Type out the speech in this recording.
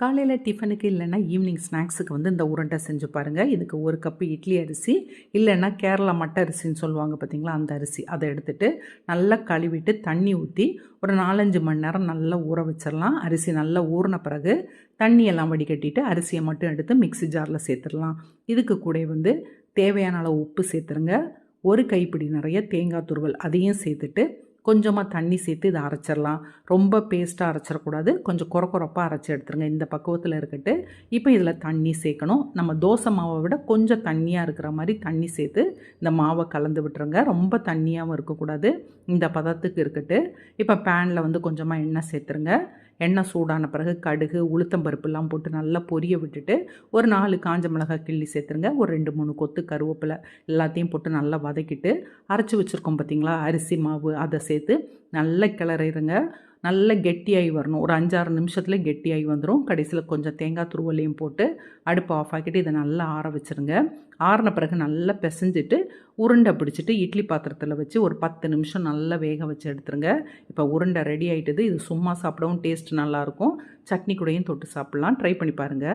காலையில் டிஃபனுக்கு இல்லைன்னா ஈவினிங் ஸ்நாக்ஸுக்கு வந்து இந்த உருண்டை செஞ்சு பாருங்கள் இதுக்கு ஒரு கப்பு இட்லி அரிசி இல்லைன்னா கேரளா மட்டை அரிசின்னு சொல்லுவாங்க பார்த்தீங்களா அந்த அரிசி. அதை எடுத்துகிட்டு நல்லா கழுவிட்டு தண்ணி ஊற்றி ஒரு நாலஞ்சு மணி நேரம் நல்லா ஊற வச்சிடலாம். அரிசி நல்லா ஊறின பிறகு தண்ணியெல்லாம் வடிகட்டிட்டு அரிசியை மட்டும் எடுத்து மிக்ஸி ஜாரில் சேர்த்துடலாம். இதுக்கு கூட வந்து தேவையான அளவு உப்பு சேர்த்துருங்க. ஒரு கைப்பிடி நிறைய தேங்காய் துருவல் அதையும் சேர்த்துட்டு கொஞ்சமாக தண்ணி சேர்த்து இதை அரைச்சிடலாம். ரொம்ப பேஸ்ட்டாக அரைச்சிடக்கூடாது. கொஞ்சம் குறை குறப்பாக அரைச்சி எடுத்துருங்க. இந்த பக்குவத்தில் இருக்கட்டு. இப்போ இதில் தண்ணி சேர்க்கணும். நம்ம தோசை மாவை விட கொஞ்சம் தண்ணியாக இருக்கிற மாதிரி தண்ணி சேர்த்து இந்த மாவை கலந்து விட்டுருங்க. ரொம்ப தண்ணியாகவும் இருக்கக்கூடாது. இந்த பதத்துக்கு இருக்கட்டு. இப்போ பேனில் வந்து கொஞ்சமாக எண்ணெய் சேர்த்துருங்க. எண்ணெய் சூடான பிறகு கடுகு உளுத்தம் பருப்புலாம் போட்டு நல்லா பொரிய விட்டுட்டு ஒரு நாலு காஞ்ச மிளகாய் கிள்ளி சேர்த்துருங்க. ஒரு ரெண்டு மூணு கொத்து கருவேப்பிலை எல்லாத்தையும் போட்டு நல்லா வதக்கிட்டு அரைச்சி வச்சுருக்கோம் பார்த்தீங்களா அரிசி மாவு அதை சேர்த்து நல்லா கிளறிடுங்க நல்ல கெட்டியாகி வரணும். ஒரு அஞ்சாறு நிமிஷத்தில் கெட்டியாகி வந்துடும் கடைசியில் கொஞ்சம் தேங்காய் துருவலையும் போட்டு அடுப்பு ஆஃப் ஆக்கிட்டு இதை நல்லா ஆற வச்சுருங்க. ஆறின பிறகு நல்லா பிசைஞ்சிட்டு உருண்டை பிடிச்சிட்டு இட்லி பாத்திரத்தில் வச்சு ஒரு பத்து நிமிஷம் நல்லா வேக வச்சு எடுத்துருங்க. இப்போ உருண்டை ரெடி ஆகிட்டது இது சும்மா சாப்பிடவும் டேஸ்ட் நல்லாயிருக்கும் சட்னி கூடையும் தொட்டு சாப்பிட்லாம். ட்ரை பண்ணி பாருங்கள்